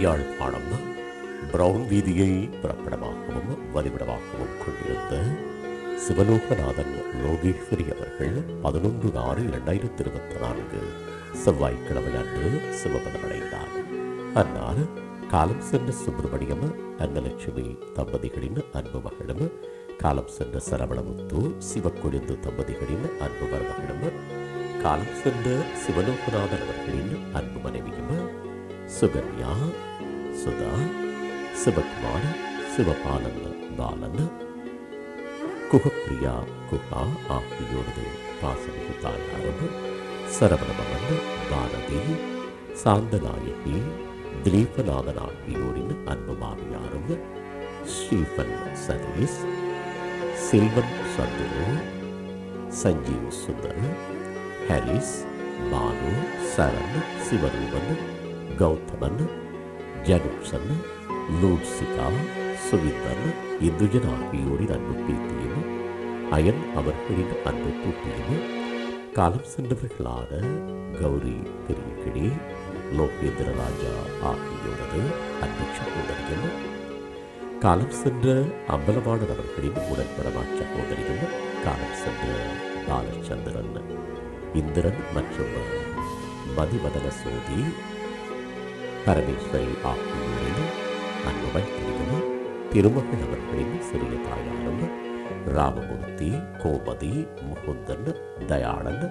Yazhpanam brown வீதியை பிறப்பிடமாகவும் வதிவிடமாகவும் கொண்டிருந்த சிவலோகநாதன் லோகேஸ்வரி அவர்கள் பதினொன்று ஆறு இரண்டாயிரத்தி இருபத்தி நான்கு செவ்வாய்க்கிழமை அன்று சிவபதமடைந்தார் அன்னார் காலம் சென்ற சுப்பிரமணியம் அன்னலட்சுமி தம்பதிகளின் அன்பு மகளும் காலம் சென்ற சரவணமுத்து சிவக்கொழுந்து தம்பதிகளின் அன்பு மருமகளும் காலம் சென்ற சிவலோகநாதன் அவர்களின் அன்பு மனைவியும் சுகன்யா சுதா சிவகுமார் சிவபானந்த பாலன் குகப்பிரியா குகா ஆகியோரது பாசமிகு தாயாரும் சரவணபவன் பாரதி சாந்தநாயகி திலீபநாதன் ஆகியோரின் அன்பு மாமியாரும் ஸ்டீஃபன் சதீஷ் சில்வன் சந்துரு சஞ்சீவ் சுந்தர் ஹரிஸ் பானு சரண் சிவரூபன் கௌதமன் ஜனுப்சன் லூட்சிகா சுவிந்தன் இந்துஜன் ஆகியோரின் அன்பு பேத்தியும் அயன் அவர்களின் அன்பு பூட்டியும் காலம் சென்றவர்களான கௌரி பெரியகிடி லோகேந்திர ராஜா ஆகியோரது அன்பு சகோதரியும் காலம் சென்ற அம்பலவாணன் அவர்களின் உடன்பரமா சகோதரியும் காலம் சென்ற பாலச்சந்திரன் இந்திரன் மற்றும் மதிவதன சோதி பரமேஸ்வரி ஆகியோரையும் அன்புடன் வைத்திருக்கும் திருமகள் அவர்களின் சிறிய தாயாரும் ராமமூர்த்தி கோமதி முகுந்தன் தயாளன்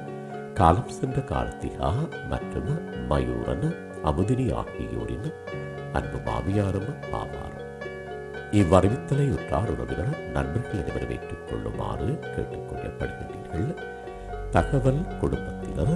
காலம் சென்ற கார்த்திகா மற்றும் மயூரன் அமுதினி ஆகியோரின் அன்பு மாமியாரும் ஆவார். இவ்வறிவித்தலை உற்றார் உறவினர் நண்பர்கள் அனைவரும் கொள்ளுமாறு கேட்டுக்கொள்ளப்படுகின்றீர்கள் தகவல் குடும்பத்தினர்